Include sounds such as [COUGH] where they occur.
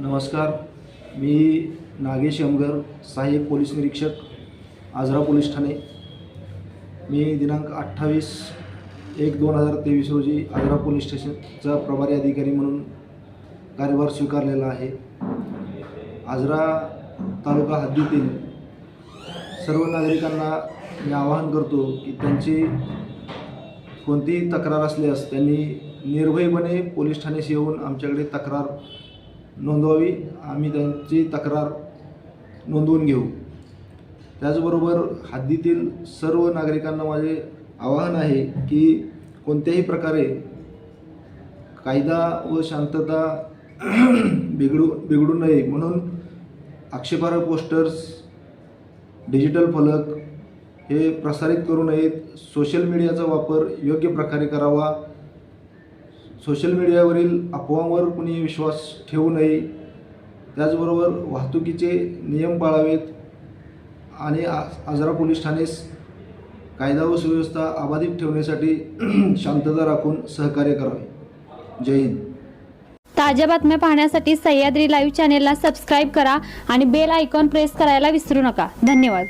नमस्कार. मी नागेश यमगर सहाय्यक पोलीस निरीक्षक आजरा पोलीस ठाणे. मी दिनांक अठ्ठावीस एक दोन हजार तेवीस रोजी आजरा पोलीस स्टेशनचा प्रभारी अधिकारी म्हणून कार्यभार स्वीकारलेला आहे. आजरा तालुका हद्दीतील सर्व नागरिकांना मी आवाहन करतो की त्यांची कोणतीही तक्रार असल्यास त्यांनी निर्भयपणे पोलीस ठाण्याशी येऊन आमच्याकडे तक्रार नोंदवावी. आम्ही त्यांची तक्रार नोंदवून घेऊ. त्याचबरोबर हद्दीतील सर्व नागरिकांना माझे आवाहन आहे की कोणत्याही प्रकारे कायदा व शांतता [CLEARS THROAT] बिघडू बिघडू नये म्हणून आक्षेपार्ह पोस्टर्स डिजिटल फलक हे प्रसारित करू नयेत. सोशल मीडियाचा वापर योग्य प्रकारे करावा. सोशल मीडियावरील अफवांवर कुणी विश्वास ठेवू नये. त्याचबरोबर वाहतुकीचे नियम पाळावेत. आणि आ आजरा पोलीस ठाणेस कायदा व सुव्यवस्था अबाधित ठेवण्यासाठी [CLEARS THROAT] शांतता राखून सहकार्य करावे. जय हिंद. ताज्या बातम्या पाहण्यासाठी सह्याद्री लाईव्ह चॅनेलला सबस्क्राईब करा आणि बेल आयकॉन प्रेस करायला विसरू नका. धन्यवाद.